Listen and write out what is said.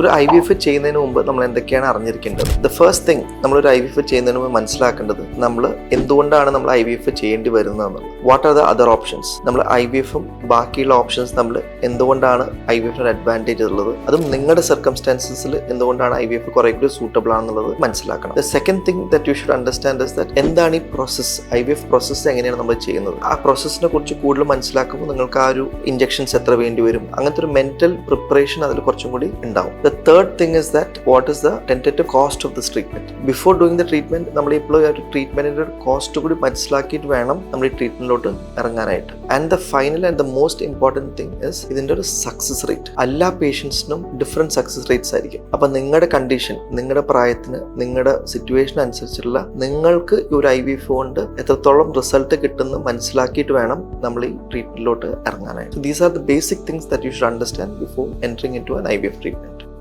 ഒരു I V F ചെയ്യുന്നതിന് മുമ്പ് നമ്മൾ എന്തൊക്കെയാണ് അറിഞ്ഞിരിക്കേണ്ടത്? ദ ഫസ്റ്റ് തിങ് നമ്മൾ ഒരു ഐ വി എഫ് ചെയ്യുന്നതിന് മുമ്പ് മനസ്സിലാക്കേണ്ടത് നമ്മൾ എന്തുകൊണ്ടാണ് നമ്മൾ ഐ വി എഫ് ചെയ്യേണ്ടി വരുന്നതെന്നുള്ളത് what are the other options നമ്മൾ ഐ വി എഫും ബാക്കിയുള്ള ഓപ്ഷൻസ് നമ്മൾ എന്തുകൊണ്ടാണ് ഐ വി എഫിന് അഡ്വാന്റേജ് ഉള്ളത്? അതും നിങ്ങളുടെ സർക്കംസ്റ്റാൻസസിൽ എന്തുകൊണ്ടാണ് ഐ വി എഫ് കുറെ കൂടി സൂട്ടബിൾ ആണെന്നുള്ളത് മനസ്സിലാക്കണം. The second thing that you should understand is that എന്താണ് ഈ process I V F process എങ്ങനെയാണ് നമ്മൾ ചെയ്യുന്നത്? ആ പ്രോസസ്സിനെ കുറിച്ച് കൂടുതൽ മനസ്സിലാക്കുമ്പോൾ നിങ്ങൾക്ക് ആ ഒരു ഇഞ്ചക്ഷൻസ് എത്ര വേണ്ടി വരും? അങ്ങനത്തെ ഒരു മെന്റൽ പ്രിപ്പറേഷൻ അതിൽ കുറച്ചും കൂടി ഉണ്ടാവും. The third thing is that what is the tentative cost of this treatment before doing the treatment നമ്മൾ ഇപ്പോൾ ഒരു ട്രീറ്റ്മെന്റിന്റെ കോസ്റ്റ് കൂടി മനസ്സിലാക്കിയിട്ട് വേണം നമ്മൾ ഈ ട്രീറ്റ്മെന്റിലോട്ട് ഇറങ്ങാനായിട്ട്. And the final and the most important thing is ഇതിന്റെ ഒരു സക്സസ് റേറ്റ് എല്ലാ പേഷ്യൻസിനും ഡിഫറെന്റ് സക്സസ് റേറ്റ്സ് ആയിരിക്കും. അപ്പൊ നിങ്ങളുടെ കണ്ടീഷൻ നിങ്ങളുടെ പ്രായത്തിന് നിങ്ങളുടെ സിറ്റുവേഷൻ അനുസരിച്ചുള്ള നിങ്ങൾക്ക് ഈ ഒരു ഐ വി എഫ് കൊണ്ട് എത്രത്തോളം റിസൾട്ട് കിട്ടുന്നു മനസ്സിലാക്കിയിട്ട് വേണം നമ്മൾ ഈ ട്രീറ്റ്മെന്റിലോട്ട് ഇറങ്ങാനായിട്ട്. These are the basic things that you should understand before entering into I V F treatment